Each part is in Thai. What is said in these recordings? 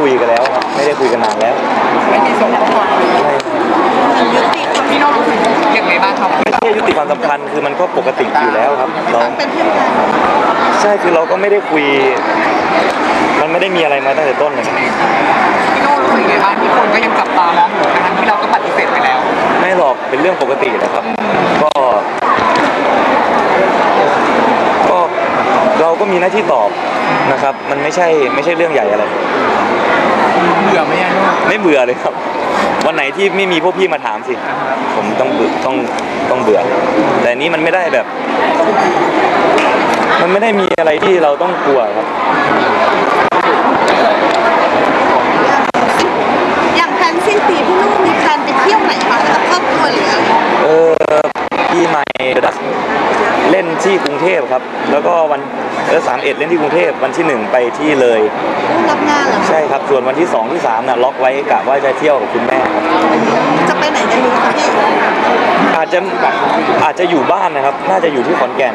คุยกันแล้วครับไม่ได้คุยกันนานแล้วไม่มีส่งข้อความไม่ยุติพี่โน้องรู้สึกยังไงบ้างครับไม่ใช่ยุติความสัมพันธ์คือมันก็ปกติอยู่แล้วครับเราเป็นเพื่อนกันใช่คือเราก็ไม่ได้คุย มันไม่ได้มีอะไรมาตั้งแต่ต้นเลยครับพี่โน้องรู้สึกยังไงบ้างที่คนก็ยังจับตามองอยู่ทั้งที่เราก็ปฏิเสธไปแล้ว ไม่หรอกเป็นเรื่องปกตินะครับ ก็ก็เราก็มีหน้าที่ตอบนะครับ มันไม่ใช่ไม่ใช่เรื่องใหญ่อะไร เบื่อไหมอะไม่เบื่อเลยครับ วันไหนที่ไม่มีพวกพี่มาถามสิ ผมต้องเบื่อต้องต้องเบื่อ แต่อันนี้มันไม่ได้แบบ มันไม่ได้มีอะไรที่เราต้องกลัวครับ อย่างแพลนสิ้นปีพี่นุ่มมีแพลนไปเที่ยวไหนคะกับครอบครัวหรืออะไร เออพี่ใหม่ดักเล่นที่กรุงเทพครับ แล้วก็วันเออสามเอ็ดเล่นที่กรุงเทพวันที่หนึ่งไปที่เลย รับงานเหรอคะใช่ครับ ส่วนวันที่สองที่สามน่ะล็อกไว้กะว่าจะเที่ยวกับคุณแม่ครับ จะไปไหนกันดีคะพี่อาจจะอาจจะอยู่บ้านนะครับ น่าจะอยู่ที่ขอนแก่น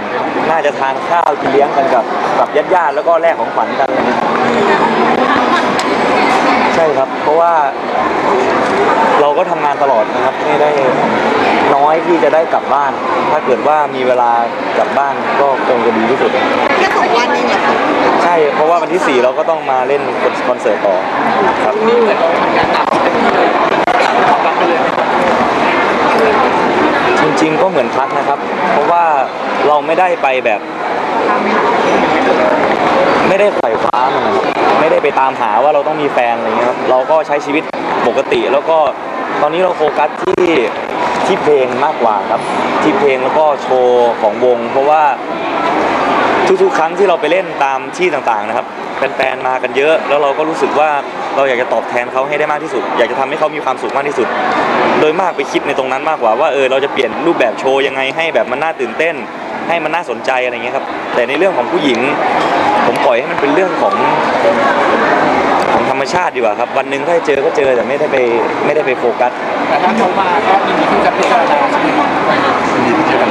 น่าจะทานข้าวกินเลี้ยงกันกับกับญาติญาติๆแล้วก็แลกของขวัญกันอะไรเงี้ยใช่ครับ เพราะว่าเราก็ทำงานตลอดนะครับไม่ได้ น้อยที่จะได้กลับบ้าน ถ้าเกิดว่ามีเวลากลับบ้านก็คงจะดีที่สุด แค่สองวันเองเหรอคะใช่ เพราะว่าวันที่ 4 เราก็ต้องมาเล่นคอนเสิร์ตต่อครับนี่เหมือนเราทำงานหนักเต็มที่เลยตอบรับไปเลยจริงๆก็เหมือนพักนะครับ เพราะว่าเราไม่ได้ไปแบบ ไม่ได้ไขว่คว้ามันนะครับไม่ได้ไปตามหาว่าเราต้องมีแฟนอะไรเงี้ยครับเราก็ใช้ชีวิตปกติแล้วก็ตอนนี้เราโฟกัสที่ ที่เพลงมากกว่าครับ ที่เพลงแล้วก็โชว์ของวง เพราะว่าทุกๆ ครั้งที่เราไปเล่นตามที่ต่างๆนะครับแฟนๆมากันเยอะ แล้วเราก็รู้สึกว่าเราอยากจะตอบแทนเขาให้ได้มากที่สุด อยากจะทำให้เขามีความสุขมากที่สุด โดยมากไปคิดในตรงนั้นมากกว่าว่าเออเราจะเปลี่ยนรูปแบบโชว์ยังไงให้แบบมันน่าตื่นเต้น ให้มันน่าสนใจอะไรเงี้ยครับแต่ในเรื่องของผู้หญิง ผมปล่อยให้มันเป็นเรื่องของ ของธรรมชาติดีกว่าครับ วันหนึ่งถ้าเจอก็เจอแต่ไม่ได้ไปไม่ได้ไปโฟกัสแต่ถ้าเขามาก็ยินดีที่จะพิจารณาใช่ไหมครับยินดีที่เจอกัน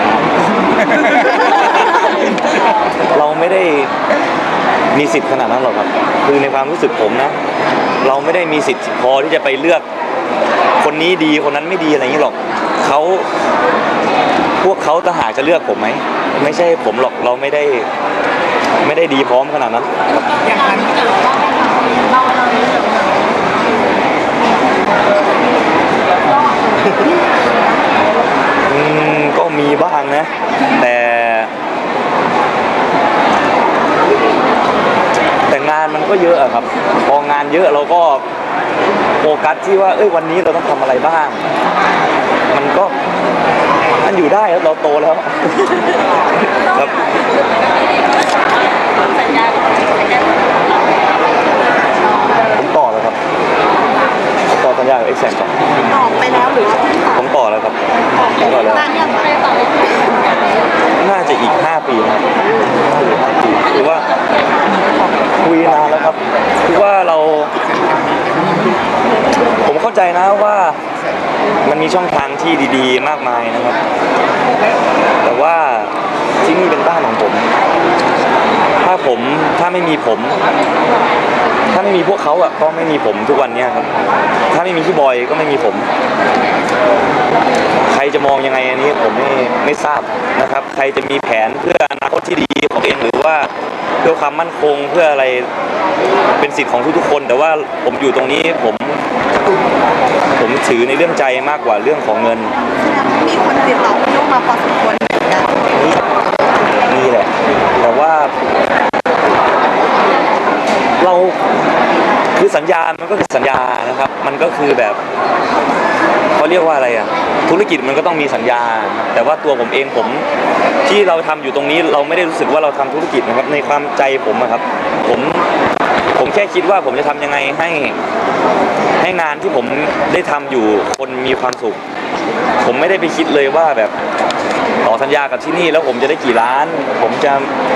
เราไม่ได้มีสิทธิ์ขนาดนั้นหรอกครับ คือในความรู้สึกผมนะ เราไม่ได้มีสิทธิ์พอที่จะไปเลือก คนนี้ดีคนนั้นไม่ดีอะไรอย่างนี้หรอกเขาพวกเขาต่างหากจะเลือกผมไหมไม่ใช่ผมหรอกเราไม่ได้ไม่ได้ดีพร้อมขนาดนั้นอย่างนั้น อืมก็มีบ้างนะ แต่แต่งานมันก็เยอะอะครับ พองานเยอะเราก็โฟกัสที่ว่า เอ้ยวันนี้เราต้องทำอะไรบ้าง มันก็มันอยู่ได้ครับเราโตแล้ว ครับผมต่อแล้วครับผมต่อสัญญากับเอ็กแซก่อนตอบไปแล้วหรือว่าเพิ่งตอบผมต่อแล้วครับผมต่อแล้ว นานยังคะ น่าจะอีก 5 ปีครับน่าจะอีก5ปีหรือว่าคุยนานแล้วครับคือว่าเรา ผมเข้าใจนะว่ามันมีช่องทางที่ดีๆ มากมายนะครับ แต่ว่าที่นี่เป็นบ้านของผม ถ้าผมถ้าไม่มีผม ม่มีพวกเขาอะก็ไม่มีผมทุกวันเนี้ยครับ ถ้าไม่มีพี่บอยก็ไม่มีผม ใครจะมองยังไงอันนี้ผมไม่ไม่ทราบนะครับ ใครจะมีแผนเพื่ออนาคตที่ดีของตัวเองหรือว่าเพื่อความมั่นคงเพื่ออะไรเป็นสิทธิ์ของทุกๆคน แต่ว่าผมอยู่ตรงนี้ผมผมถือในเรื่องใจมากกว่าเรื่องของเงิน มีคนติดต่อพี่นุ่มมาพอสมควรเหมือนกันนี่นี่แหละ แต่ว่าเราคือ สัญญา มันก็คือสัญญานะครับ มันก็คือแบบเขาเรียกว่าอะไรอะ ธุรกิจมันก็ต้องมีสัญญา แต่ว่าตัวผมเองผมที่เราทำอยู่ตรงนี้เราไม่ได้รู้สึกว่าเราทำธุรกิจนะครับ ในความใจผมอะครับ ผมผมแค่คิดว่าผมจะทำยังไงให้ให้งานที่ผมได้ทำอยู่คนมีความสุข ผมไม่ได้ไปคิดเลยว่าแบบ อสัญญากับที่นี่แล้วผมจะได้กี่ล้าน ผมจะ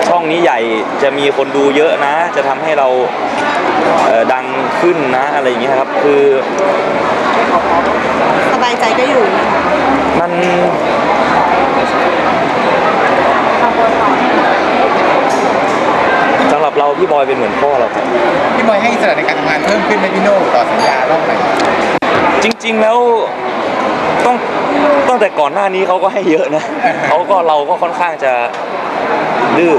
ช่องนี้ใหญ่จะมีคนดูเยอะนะ จะทำให้เราเอ่อดังขึ้นนะอะไรอย่างเงี้ยครับคือสบายใจก็อยู่ มันสำหรับหรับเราพี่บอยเป็นเหมือนพ่อเราครับพี่บอยให้อิสระในการทำงานเพิ่มขึ้นไหมพี่โน่ต่อสัญญารอบไหนจริง ๆแล้วต้อง ตั้งแต่ก่อนหน้านี้เขาก็ให้เยอะนะเขาก็เราก็ค่อนข้างจะดื้อ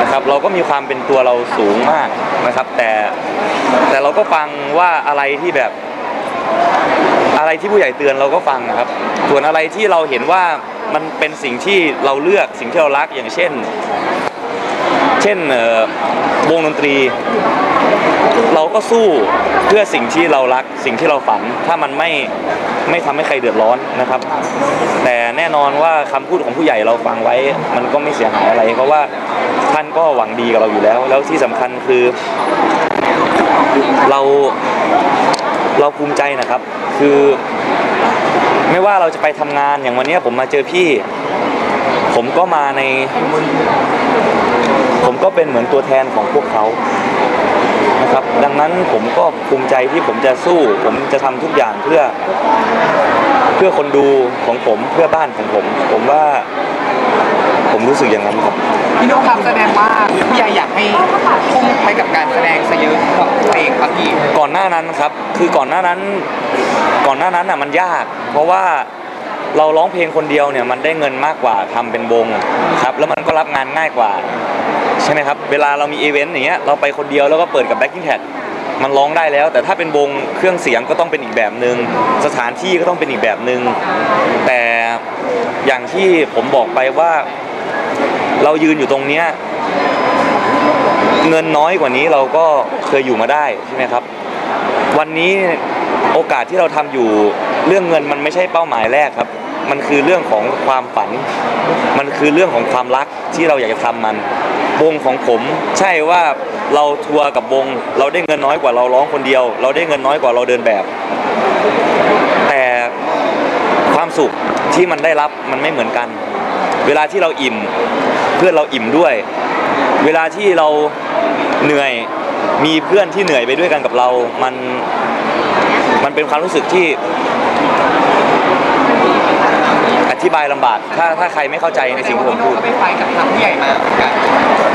นะครับเราก็มีความเป็นตัวเราสูงมากนะครับ แต่แต่เราก็ฟังว่าอะไรที่แบบ อะไรที่ผู้ใหญ่เตือนเราก็ฟังนะครับ ส่วนอะไรที่เราเห็นว่ามันเป็นสิ่งที่เราเลือกสิ่งที่เรารักอย่างเช่น เช่นวงดนตรี เราก็สู้เพื่อสิ่งที่เรารักสิ่งที่เราฝัน ถ้ามันไม่ไม่ทำให้ใครเดือดร้อนนะครับ แต่แน่นอนว่าคำพูดของผู้ใหญ่เราฟังไว้ มันก็ไม่เสียหายอะไร เพราะว่าท่านก็หวังดีกับเราอยู่แล้ว แล้วที่สำคัญคือเราเราภูมิใจนะครับ คือไม่ว่าเราจะไปทำงานอย่างวันนี้ผมมาเจอพี่ ผมก็มาใน เป็นเหมือนตัวแทนของพวกเขานะครับ ดังนั้นผมก็ภูมิใจที่ผมจะสู้ ผมจะทำทุกอย่างเพื่อ เพื่อคนดูของผมเพื่อบ้านของผม ผมว่าผมรู้สึกอย่างนั้นครับพี่โน่ครับแสดงว่าพี่ใหญ่อยากให้ทุ่มไปกับการแสดงซะเยอะของตัวเองครับพี่ก่อนหน้านั้นครับ คือก่อนหน้านั้น ก่อนหน้านั้นอะมันยาก เพราะว่าเราร้องเพลงคนเดียวเนี่ยมันได้เงินมากกว่าทำเป็นวงครับ แล้วมันก็รับงานง่ายกว่า ใช่ไหมครับ เวลาเรามีอีเวนต์อย่างเงี้ยเราไปคนเดียวแล้วก็เปิดกับแบ็คกิ้งแท็กมันร้องได้แล้ว แต่ถ้าเป็นวงเครื่องเสียงก็ต้องเป็นอีกแบบหนึ่งสถานที่ก็ต้องเป็นอีกแบบหนึ่งแต่อย่างที่ผมบอกไปว่า เรายืนอยู่ตรงเนี้ยเงินน้อยกว่านี้เราก็เคยอยู่มาได้ใช่ไหมครับ วันนี้โอกาสที่เราทำอยู่เรื่องเงินมันไม่ใช่เป้าหมายแรกครับ มันคือเรื่องของความฝัน มันคือเรื่องของความรักที่เราอยากจะทำมัน วงของผมใช่ว่าเราทัวร์กับวง เราได้เงินน้อยกว่าเราร้องคนเดียว เราได้เงินน้อยกว่าเราเดินแบบ แต่ความสุขที่มันได้รับมันไม่เหมือนกัน เวลาที่เราอิ่มเพื่อนเราอิ่มด้วย เวลาที่เราเหนื่อยมีเพื่อนที่เหนื่อยไปด้วยกันกับเรา มัน มันเป็นความรู้สึกที่ ธิบายลำบาก ถ้าถ้าใครไม่เข้าใจในสิ่งที่ผมพี่โน่พูด ก็ไปไฟท์กับทางผู้ใหญ่มาเหมือนกัน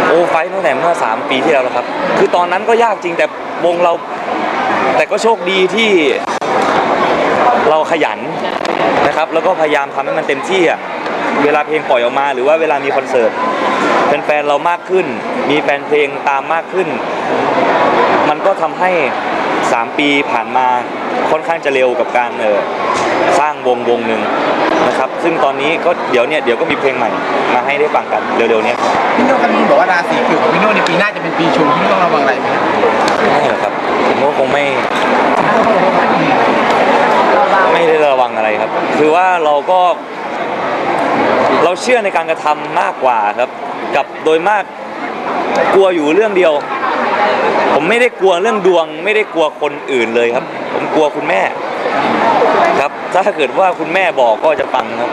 โอ้ไฟท์ตั้งแต่เมื่อ 3 ปีที่แล้วแล้วครับ คือตอนนั้นก็ยากจริงแต่วงเรา แต่ก็โชคดีที่เราขยันนะครับ แล้วก็พยายามทำให้มันเต็มที่อะเวลาเพลงปล่อยออกมา หรือว่าเวลามีคอนเสิร์ตแฟนๆเรามากขึ้น มีแฟนเพลงตามมากขึ้น มันก็ทำให้ 3 ปีผ่านมาค่อนข้างจะเร็วกับการเออสร้างวงวงหนึ่งนะครับ ซึ่งตอนนี้ก็เดี๋ยวเนี่ยเดี๋ยวก็มีเพลงใหม่มาให้ได้ฟังกันเร็วๆเนี้พี่โน่ครับพี่บอกว่าราศีเกี่ยวกับพี่โน่ในปีหน้าจะเป็นปีชงพี่โน่ต้องระวังอะไรไหมครับไม่หรอกครับผมก็คงไม่ไม่ได้ระวังอะไรครับ คือว่าเราก็ เราเชื่อในการกระทำมากกว่าครับ กับโดยมากกลัวอยู่เรื่องเดียว ผมไม่ได้กลัวเรื่องดวง ไม่ได้กลัวคนอื่นเลยครับ ผมกลัวคุณแม่ ครับ ถ้าเกิดว่าคุณแม่บอกก็จะฟังครับ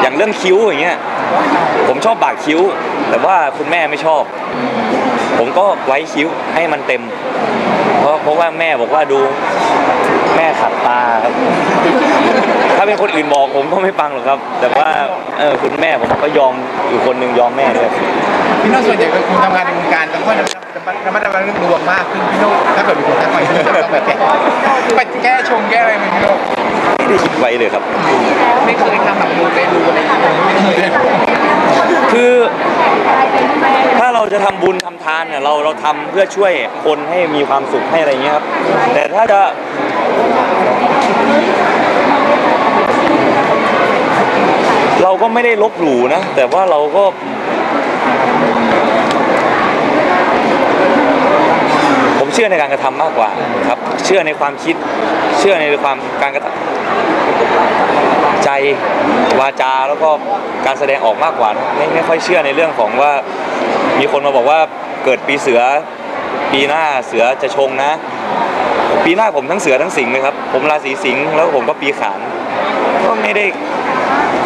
อย่างเรื่องคิ้วอย่างเงี้ย ผมชอบบากคิ้ว แต่ว่าคุณแม่ไม่ชอบ ผมก็ไว้คิ้วให้มันเต็ม เพราะเพราะว่าแม่บอกว่าดูแม่ขัดตาครับ ถ้าเป็นคนอื่นบอกผมก็ไม่ฟังหรอกครับ แต่ว่าเออคุณแม่ผมก็ยอมอยู่คนหนึ่งยอมแม่ด้วย พี่โน่ส่วนใหญ่เป็นคนทำงานในวงการต้องค่อย ระมัดระวังเรื่องดวงมากขึ้นพี่โน่ถ้าเกิดมีคนทักไปพี่โน่จะต้องแบบแก้ไปแก้ชงแก้อะไรไหมพี่โน่ไม่ได้คิดไว้เลยครับ ไม่เคยทำแบบมูเตลูอะไรอย่างเงี้ยคือถ้าเราจะทำบุญทำทานเนี่ยเราเราทำเพื่อช่วยคนให้มีความสุขให้อะไรเงี้ยครับ แต่ถ้าจะเราก็ไม่ได้ลบหลู่นะ แต่ว่าเราก็ ผมเชื่อในการกระทำมากกว่าครับ เชื่อในความคิด เชื่อในความการกระทำใจวาจาแล้วก็การแสดงออกมากกว่านะไม่ไม่ค่อยเชื่อในเรื่องของว่ามีคนมาบอกว่าเกิดปีเสือ ปีหน้าเสือจะชงนะ ปีหน้าผมทั้งเสือทั้งสิงห์เลยครับ ผมราศีสิงห์แล้วผมก็ปีขานก็ไม่ได้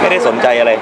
ไม่ได้สนใจอะไร